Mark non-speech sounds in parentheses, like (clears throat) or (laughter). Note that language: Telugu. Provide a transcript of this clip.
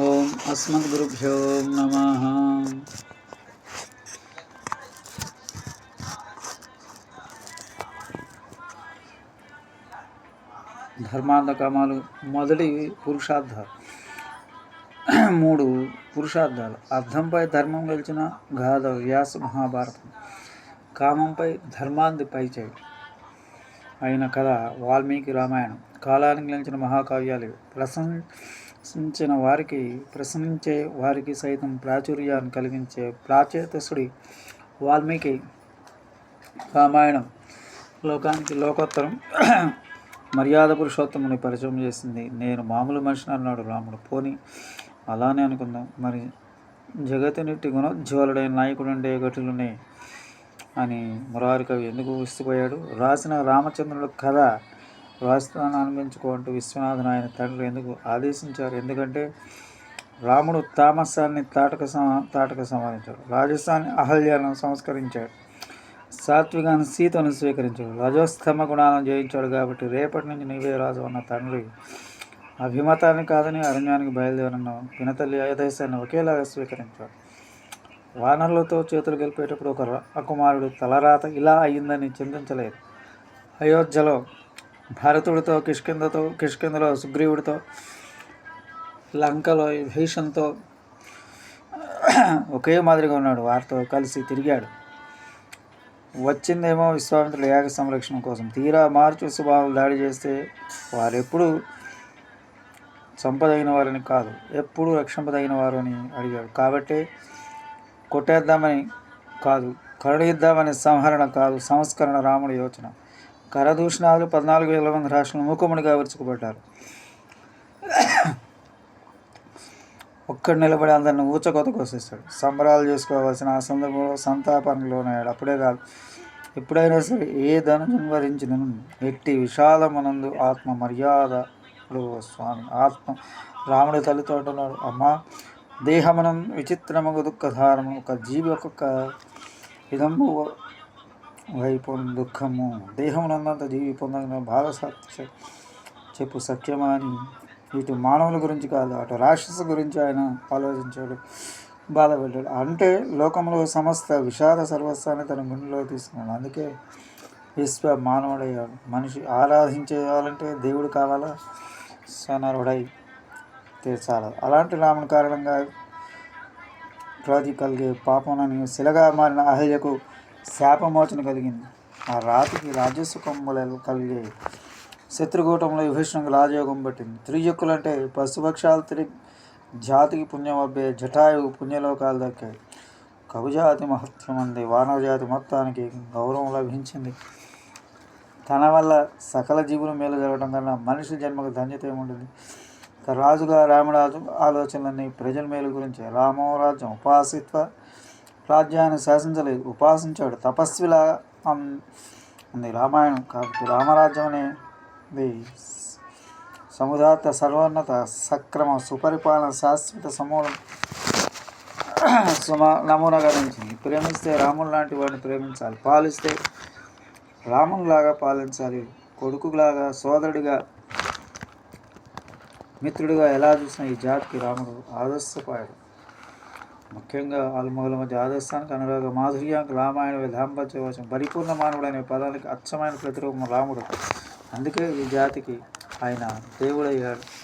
ఓం అస్మద్గురుభ్యో నమ. ధర్మార్థ మొదటి పురుషార్థ. మూడు పురుషార్థాలు. అర్థంపై ధర్మం గెలిచిన గాథ వ్యాస మహాభారతం. కామంపై ధర్మాంది పైచేయి అయిన కథ వాల్మీకి రామాయణం. కాలానికి గెలిచిన మహాకావ్యాలు ఇవి. ప్రశంసించిన వారికి ప్రశ్నించే వారికి సైతం ప్రాచుర్యాన్ని కలిగించే ప్రాచేతసుడి వాల్మీకి రామాయణం లోకానికి లోకోత్తరం మర్యాద పురుషోత్తముని పరిచయం చేసింది. నేను మామూలు మనిషిని అన్నాడు రాముడు. పోని అలానే అనుకుందాం. మరి జగతినిట్టి గుణోజ్వలుడైన నాయకుడుండే గటులునే అని మురారి కవి ఎందుకు విసిపోయాడు రాసిన రామచంద్రుడు కథ రాస్తాను అనిపించుకో అంటూ విశ్వనాథన్ ఆయన తండ్రి ఎందుకు ఆదేశించారు? ఎందుకంటే రాముడు తామసాన్ని తాటక సమ తాటక సంహరించాడు రాజస్థాన్ని అహల్యాలను సంస్కరించాడు. సాత్వికాన్ని సీతను స్వీకరించాడు. రజోస్తమ గుణాలను జయించాడు కాబట్టి రేపటి నుంచి నీవే రాజు అన్న తండ్రి అభిమతాన్ని కాదని అరణ్యానికి బయలుదేరన్న వినతల్లి అయోధ్యాన్ని ఒకేలాగా స్వీకరించాడు. వానరులతో చేతులు గెలిపేటప్పుడు ఒక రాకుమారుడు తలరాత ఇలా అయ్యిందని చింతించలేదు. అయోధ్యలో భరతుడితో కిష్కిందతో కిష్కిందలో సుగ్రీవుడితో లంకలో భీషంతో ఒకే మాదిరిగా ఉన్నాడు. వారితో కలిసి తిరిగాడు. వచ్చిందేమో విశ్వామిత్రుడు ఏక సంరక్షణ కోసం. తీరా మార్చు స్వభావాలు దాడి చేస్తే వారెప్పుడు చంపదగిన వారని కాదు ఎప్పుడు రక్షింపదగిన వారు అని అడిగాడు. కాబట్టి కొట్టేద్దామని కాదు కరుణిద్దామని సంహరణ కాదు సంస్కరణ రాముడి యోచన. కరదూషణాలు పద్నాలుగు వేల మంది రాష్ట్రంలో మూకుముడిగా విరుచుకుపడ్డారు ఒక్కడు నిలబడి అందరిని ఊచకొత కోసేస్తాడు. సంబరాలు చేసుకోవాల్సిన ఆ సందర్భంలో సంతాపానికి లోనయ్యాడు. అప్పుడే కాదు ఎప్పుడైనా సరే ఏ ధనుజం వరించిన ఎట్టి విశాలమనందు ఆత్మ మర్యాద స్వామి ఆత్మ రాముడి తల్లితో అంటున్నాడు అమ్మా దేహమనం విచిత్రమగు దుఃఖధారము ఒక జీవి ఒక్కొక్క విధము వైపు దుఃఖము దేహమునందంత జీవి పొందగిన బాధ సత్య చెప్పు సత్యమా అని ఇటు మానవుల గురించి కాదు అటు రాక్షసు గురించి ఆయన ఆలోచించాడు. బాధపడ్డాడు అంటే లోకంలో సమస్త విషాద సర్వస్వాన్ని తన గుండెలో తీసుకున్నాడు. అందుకే విశ్వ మానవుడయ్యాడు. మనిషి ఆరాధించేయాలంటే దేవుడు కావాలా? సనరుడై తీర్చాలి అలాంటి రాముని కారణంగా రాజు కలిగే పాపం అని శిలగా మారిన అహల్యకు శాపమోచన కలిగింది. ఆ రాతికి రాజసుఖములు కలిగే శత్రుకూటంలో విభీషణకు రాజయోగం పట్టింది. త్రియుక్కులు అంటే పశుపక్షాలు తిరిగి జాతికి పుణ్యం అబ్బే జటాయువు పుణ్యలోకాలు దక్కాయి. కవిజాతి మహత్వం అంది వానవజాతి మొత్తానికి గౌరవం లభించింది. తన వల్ల సకల జీవులు మేలు జరగడం కన్నా మనిషి జన్మకు ధన్యత ఏముంటుంది రాజుగా రామరాజు ఆలోచనలన్నీ ప్రజల మేలు గురించి. రామోరాజ్యం ఉపాసిత్వ రాజ్యాన్ని శాసించలేదు. ఉపాసించాడు. తపస్విలా ఉంది రామాయణం. కాబట్టి రామరాజ్యం అనేది సముదాత సర్వోన్నత సక్రమ సుపరిపాలన శాశ్వత సమూలం (clears throat) సుమ నమూనాగా నిలిచింది ప్రేమిస్తే రాముడు లాంటి వాడిని ప్రేమించాలి. పాలిస్తే రామునిలాగా పాలించాలి. కొడుకులాగా సోదరుడిగా మిత్రుడిగా ఎలా చూసిన ఈ జాతికి రాముడు ఆదర్శపాయుడు. ముఖ్యంగా ఆల్మొగల మధ్య ఆదర్శానికి అనురాగ మాధుర్యానికి రామాయణ దాంపత్యవచం పరిపూర్ణ మానవుడు అనే పదానికి అచ్చమైన ప్రతిరూపం రాముడు. అందుకే ఈ జాతికి ఆయన దేవుడయ్యాడు.